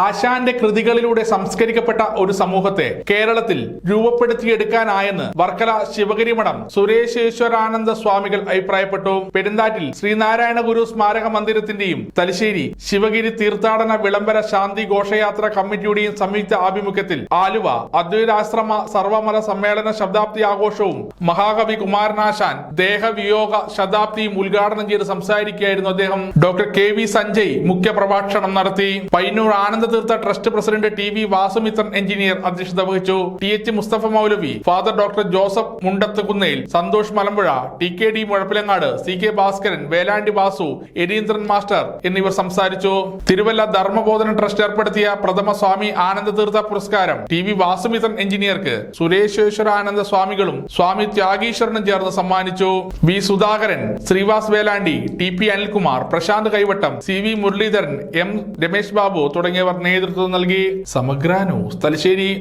ആശാന്റെ കൃതികളിലൂടെ സംസ്കരിക്കപ്പെട്ട ഒരു സമൂഹത്തെ കേരളത്തിൽ രൂപപ്പെടുത്തിയെടുക്കാനായെന്ന് വർക്കല ശിവഗിരി മഠം സുരേശേശ്വരാനന്ദ സ്വാമികൾ അഭിപ്രായപ്പെട്ടു. പെരുന്താറ്റിൽ ശ്രീനാരായണ ഗുരു സ്മാരക മന്ദിരത്തിന്റെയും തലശ്ശേരി ശിവഗിരി തീർത്ഥാടന വിളംബര ശാന്തി ഘോഷയാത്ര കമ്മിറ്റിയുടെയും സംയുക്ത ആഭിമുഖ്യത്തിൽ ആലുവ അദ്വൈതാശ്രമ സർവമത സമ്മേളന ശതാബ്ദി ആഘോഷവും മഹാകവി കുമാരനാശാൻ ദേഹവിയോഗ ശതാബ്ദിയും ഉദ്ഘാടനം ചെയ്ത് സംസാരിക്കുകയായിരുന്നു അദ്ദേഹം. ഡോക്ടർ കെ വി സഞ്ജയ് മുഖ്യ പ്രഭാഷണം നടത്തി. Painur Ananda Theertha trust president T V Vasumithran engineer അധ്യക്ഷത വഹിച്ചു. T H Mustafa Moulavi father doctor Joseph Mundath Kunnel Santhosh Malampuzha T K D Muzhappilangad C K Bhaskaran Velandi Vasu Erindran master എന്നിവർ സംസാരിച്ചു. Thiruvalla ധർമ്മബോധന trust ഏർപ്പെടുത്തിയ പ്രഥമ സ്വാമി ആനന്ദതീർത്ഥ പുരസ്കാരം T V Vasumithran എഞ്ചിനീയർക്ക് സുരേശ്വര ആനന്ദ സ്വാമികളും സ്വാമി ത്യാഗീശ്വരനും ചേർന്ന് സമ്മാനിച്ചു. V Sudhakaran Sreevas Velandi T P Anilkumar Prasanth Kaivattam C V Muraleedharan M Ramesh Babu തുടങ്ങിയവർ നേതൃത്വം നൽകി. സമഗ്ര ന്യൂസ് തലശ്ശേരി.